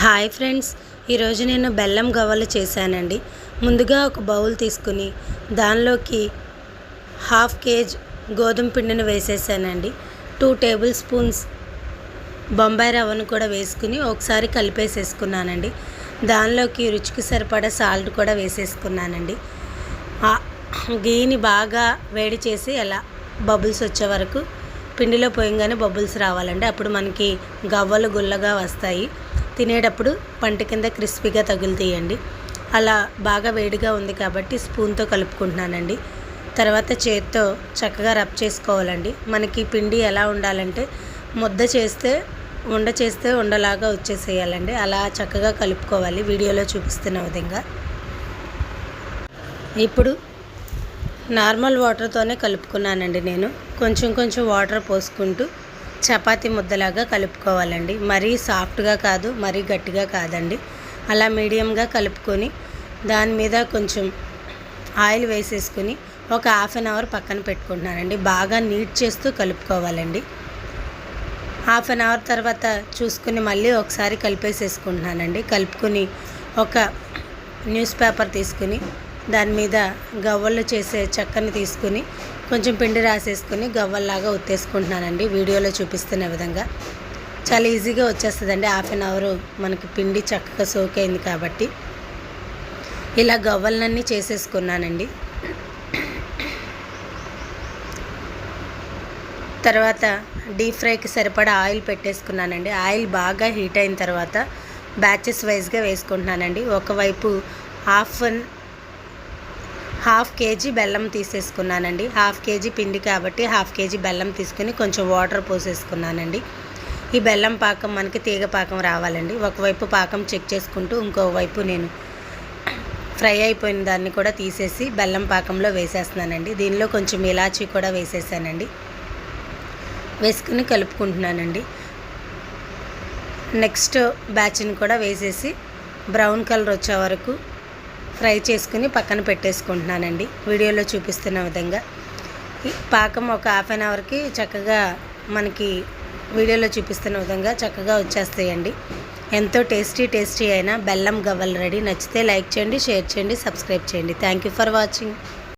Hi friends. ఈరోజు నేను బెల్లం గవ్వలు చేశానండి. ముందుగా ఒక బౌల్ తీసుకుని దానిలోకి హాఫ్ కేజ్ గోధుమ పిండిని వేసేసానండి. టూ టేబుల్ స్పూన్స్ బొంబాయి రవ్వను కూడా వేసుకుని ఒకసారి కలిపేసేసుకున్నానండి. దానిలోకి రుచికి సరిపడా సాల్ట్ కూడా వేసేసుకున్నానండి. గీని బాగా వేడి చేసి అలా బబుల్స్ వచ్చే వరకు పిండిలో పోయంగానే బబుల్స్ రావాలండి. అప్పుడు మనకి గవ్వలు గుల్లగా వస్తాయి. తినేటప్పుడు పంట కింద క్రిస్పీగా తగులుతాయండి. అలా బాగా వేడిగా ఉంది కాబట్టి స్పూన్తో కలుపుకుంటున్నానండి. తర్వాత చేత్తో చక్కగా రబ్ చేసుకోవాలండి. మనకి పిండి ఎలా ఉండాలంటే ముద్ద చేస్తే ఉండ చేస్తే ఉండలాగా వచ్చేసేయాలండి. అలా చక్కగా కలుపుకోవాలి. వీడియోలో చూపిస్తున్న విధంగా. ఇప్పుడు నార్మల్ వాటర్తోనే కలుపుకున్నానండి నేను. కొంచెం కొంచెం వాటర్ పోసుకుంటూ చపాతీ ముద్దలాగా కలుపుకోవాలండి. మరీ సాఫ్ట్గా కాదు మరీ గట్టిగా కాదండి. అలా మీడియంగా కలుపుకొని దాని మీద కొంచెం ఆయిల్ వేసేసుకుని ఒక హాఫ్ అన్ అవర్ పక్కన పెట్టుకుంటున్నానండి. బాగా నీట్ చేస్తూ కలుపుకోవాలండి. హాఫ్ అన్ అవర్ తర్వాత చూసుకుని మళ్ళీ ఒకసారి కలిపేసేసుకుంటున్నానండి. కలుపుకొని ఒక న్యూస్ పేపర్ తీసుకుని దాని మీద గవ్వలు చేసే చెక్కని తీసుకుని కొంచెం పిండి రాసేసుకుని గవ్వల్లాగా ఉత్తేసుకుంటున్నానండి. వీడియోలో చూపిస్తున్న విధంగా. చాలా ఈజీగా వచ్చేస్తుందండి. హాఫ్ అన్ అవర్ మనకి పిండి చక్కగా సోక్ అయింది కాబట్టి. ఇలా గవ్వలన్నీ చేసేసుకున్నానండి. తర్వాత డీప్ ఫ్రైకి సరిపడా ఆయిల్ పెట్టేసుకున్నానండి. ఆయిల్ బాగా హీట్ అయిన తర్వాత బ్యాచెస్ వైజ్గా వేసుకుంటున్నానండి. ఒకవైపు హాఫ్ అన్ హాఫ్ కేజీ బెల్లం తీసేసుకున్నానండి. హాఫ్ కేజీ పిండి కాబట్టి హాఫ్ కేజీ బెల్లం తీసుకుని కొంచెం వాటర్ పోసేసుకున్నానండి. ఈ బెల్లం పాకం మనకి తీగ పాకం రావాలండి. ఒకవైపు పాకం చెక్ చేసుకుంటూ ఇంకోవైపు నేను ఫ్రై అయిపోయిన దాన్ని కూడా తీసేసి బెల్లం పాకంలో వేసేస్తున్నానండి. దీనిలో కొంచెం ఇలాచీ కూడా వేసేసానండి. వేసుకుని కలుపుకుంటున్నానండి. నెక్స్ట్ బ్యాచ్ని కూడా వేసేసి బ్రౌన్ కలర్ వచ్చే వరకు ఫ్రై చేసుకుని పక్కన పెట్టేసుకుంటున్నానండి. వీడియోలో చూపిస్తున్న విధంగా. పాకం ఒక హాఫ్ అన్ అవర్కి చక్కగా మనకి వీడియోలో చూపిస్తున్న విధంగా చక్కగా వచ్చేస్తాయండి. ఎంతో టేస్టీ టేస్టీ అయిన బెల్లం గవ్వలు రెడీ. నచ్చితే లైక్ చేయండి షేర్ చేయండి సబ్స్క్రైబ్ చేయండి. Thank you for watching